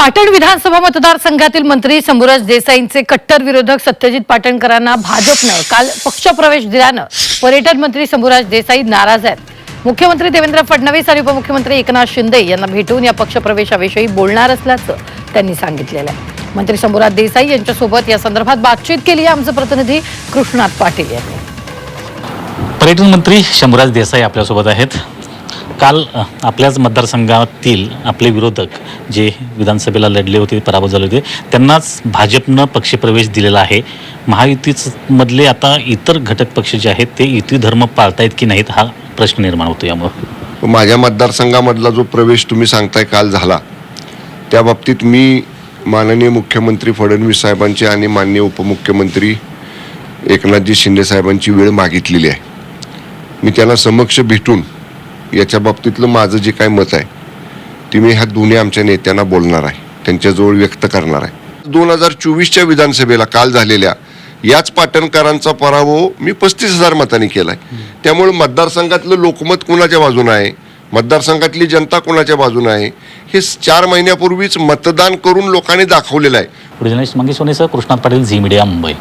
पाटण विधानसभा मतदारसंघातील मंत्री शंभूराज देसाईंचे कट्टर विरोधक सत्यजित पाटणकरांना भाजपनं काल पक्षप्रवेश दिल्यानं पर्यटन मंत्री शंभूराज देसाई नाराज आहेत. मुख्यमंत्री देवेंद्र फडणवीस आणि उपमुख्यमंत्री एकनाथ शिंदे यांना भेटून या पक्षप्रवेशाविषयी बोलणार असल्याचं त्यांनी सांगितलेलं आहे. मंत्री शंभूराज देसाई यांच्यासोबत या संदर्भात बातचीत केली आहे आमचे प्रतिनिधी कृष्णात पाटील यांनी. पर्यटन मंत्री शंभूराज देसाई आपल्यासोबत आहेत. काल आपल्याच मतदारसंघातील आपले विरोधक जे विधानसभेला लढले होते पराभव झाले होते त्यांनाच भाजपनं पक्षप्रवेश दिलेला आहे. महायुतीमधले आता इतर घटक पक्ष जे आहेत ते युती धर्म पाळतायत की नाहीत हा प्रश्न निर्माण होतो यामुळं. माझ्या मतदारसंघामधला जो प्रवेश तुम्ही सांगताय काल झाला त्या बाबतीत मी माननीय मुख्यमंत्री फडणवीस साहेबांची आणि माननीय उपमुख्यमंत्री एकनाथजी शिंदे साहेबांची वेळ मागितलेली आहे. मी त्यांना समक्ष भेटून याच्या बाबतीतलं माझं जे काय मत आहे ते मी ह्या दोन्ही आमच्या नेत्यांना बोलणार आहे. त्यांच्याजवळ व्यक्त करणार आहे. दोन हजार चोवीसच्या विधानसभेला काल झालेल्या याच पाटणकरांचा पराभव मी पस्तीस हजार मतांनी आहे त्यामुळे मतदारसंघातलं लोकमत कुणाच्या बाजूनं आहे? मतदारसंघातली जनता कुणाच्या बाजूनं आहे? हे चार महिन्यापूर्वीच मतदान करून लोकांनी दाखवलेलं आहे. Journalist Mangesh Krishnat Patil Zee media Mumbai.